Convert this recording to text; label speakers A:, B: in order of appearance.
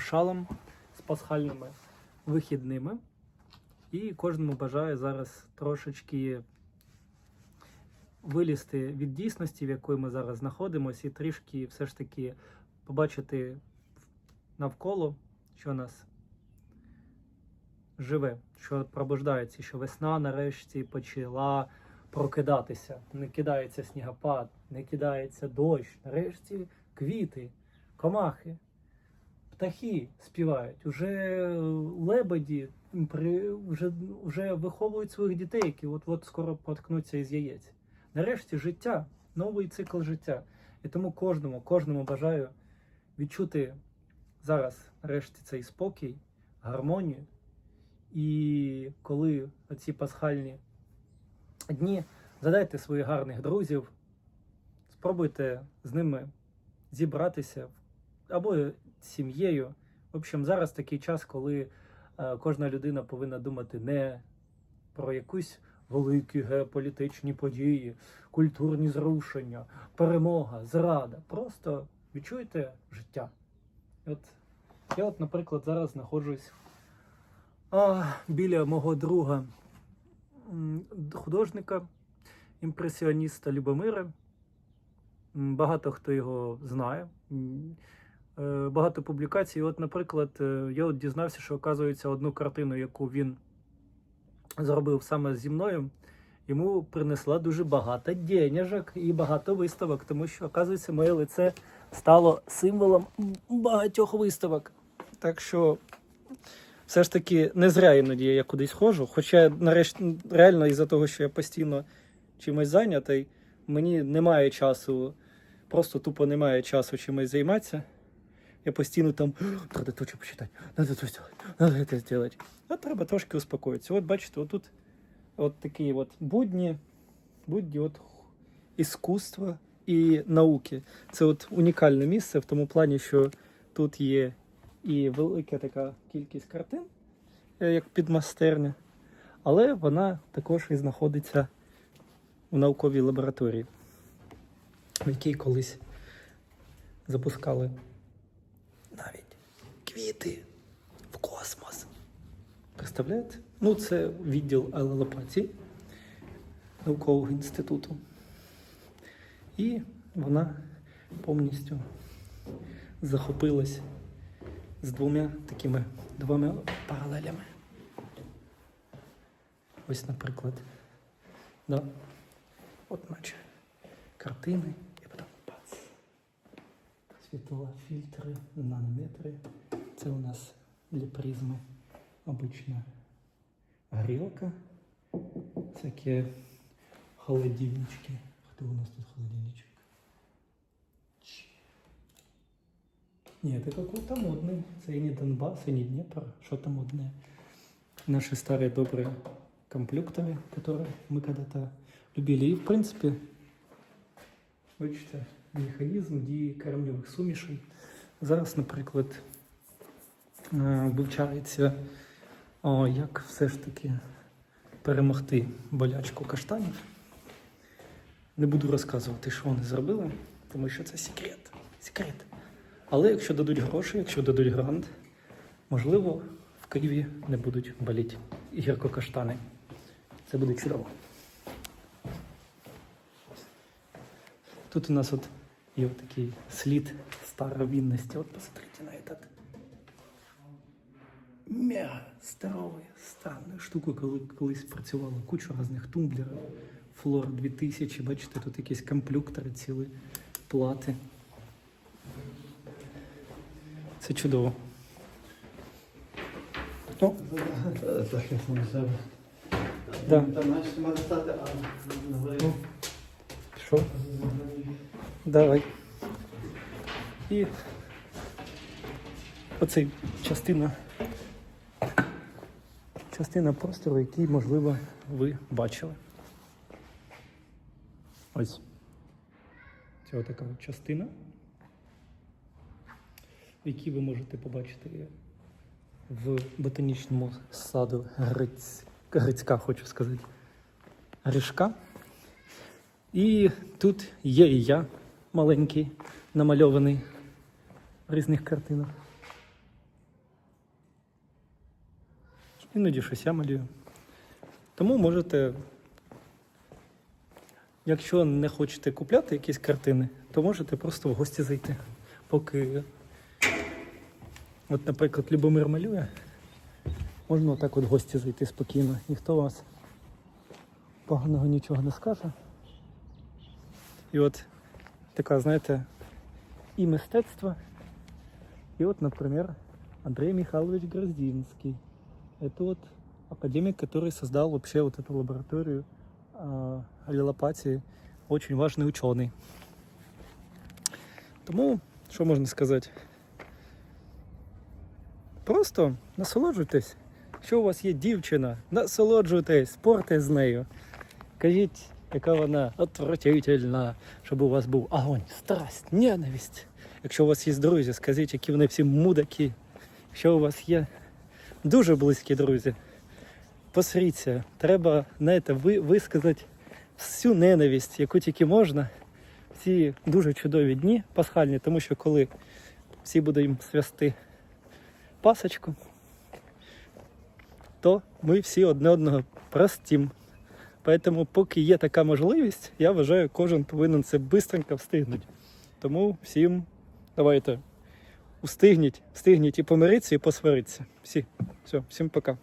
A: шалом з пасхальними вихідними. І кожному бажаю зараз трошечки вилізти від дійсності, в якої ми зараз знаходимося, і трішки все ж таки побачити навколо, що нас живе, що пробуждається, що весна нарешті почала прокидатися. Не кидається снігопад, не кидається дощ, нарешті квіти, комахи, птахи співають. Уже лебеді при, вже, вже виховують своїх дітей, які от-от скоро проткнуться із яєць. Нарешті життя, новий цикл життя. І тому кожному, кожному бажаю відчути зараз нарешті цей спокій, гармонію. І коли оці пасхальні дні, задайте своїх гарних друзів, спробуйте з ними зібратися або сім'єю. В общем, зараз такий час, коли е, кожна людина повинна думати не про якусь великі геополітичні події, культурні зрушення, перемога, зрада. Просто відчуйте життя. От я, от, наприклад, зараз знаходжусь а, біля мого друга художника, імпресіоніста Любомира. Багато хто його знає. Е, Багато публікацій. От, наприклад, е, я от дізнався, що оказується одну картину, яку він зробив саме зі мною, йому принесла дуже багато денежок і багато виставок, тому що, оказується, моє лице стало символом багатьох виставок. Так що все ж таки не зря іноді я кудись ходжу. Хоча нарешті реально із-за того, що я постійно чимось зайнятий, мені немає часу, просто тупо немає часу чимось займатися. Я постійно там треба то почитати, треба то зробити, треба це зробити. А треба трошки успокоїтися. От бачите, отут от такі от будні, будні от іскусства і науки. Це от унікальне місце в тому плані, що тут є і велика така кількість картин, е, як підмастерня, але вона також і знаходиться у науковій лабораторії, в якій колись запускали квіти в космос. Представляєте? Ну, це відділ алелопатії наукового інституту. І вона повністю захопилась з двома такими двома паралелями. Ось, наприклад, да. от наче картини, і потім бац. Світла, фільтри, нанометри. Це у нас для призми обична грілка. Всякі холодильнички. Хто у нас тут холодильничок? Чи- Ні, це какой-то модний. Це і не Донбас, і не Дніпро. Що там модне? Наши старые добрые комплюкторы, которые мы когда-то любили. І, в принципі, бачите, механізм дії кремневих сумішей. Зараз, наприклад, е, вивчається, о, як все ж таки перемогти болячку каштанів. Не буду розказувати, що вони зробили, тому що це секрет. Секрет. Але якщо дадуть гроші, якщо дадуть грант, можливо, в Києві не будуть боліти гіркокаштани. Це буде чудово. Тут у нас от є такий слід старовинності. От посмотрите на этот мега здоровий, странну штуку, коли колись працювала куча різних тумблерів. Флор 2000, бачите, тут якісь комплюктори, цілі плати. Це чудово. О. Да. Що? Давай. І оцей частина. Частина простору, який, можливо, ви бачили. Ось. Це така частина, в якій ви можете побачити в ботанічному саду Гриць... Грицька, хочу сказати, Гришка. І тут є і я маленький, намальований в різних картинах. Іноді щось я малюю. Тому можете, якщо не хочете купляти якісь картини, то можете просто в гості зайти. Поки, от, наприклад, Любомир малює, можна отак от гості зайти спокійно. Ніхто вас поганого нічого не скаже. І от така, знаєте, і мистецтво. И вот, например, Андрей Михайлович Гроздинский. Это вот академик, который создал вообще вот эту лабораторию э, аллелопатии. Очень важный ученый. Тому, що можна сказати? Просто насолоджуйтесь. Якщо у вас є дівчина, насолоджуйтесь, спорте з нею. Кажіть, яка вона отвратительна, щоб у вас був огонь, страсть, ненависть. Якщо у вас є друзі, скажіть, які вони всі мудаки. Якщо у вас є дуже близькі друзі, посріться. Треба, знаєте, ви, висказати всю ненависть, яку тільки можна. в Ці дуже чудові дні пасхальні, тому що коли всі будемо свясти пасочку, то ми всі одне одного простім. Поэтому, поки є така можливість, я вважаю, кожен повинен це швидко встигнути. Тому всім давайте устигніть, встигніть і помиритися, і посваритися. Всі. Все, всім пока.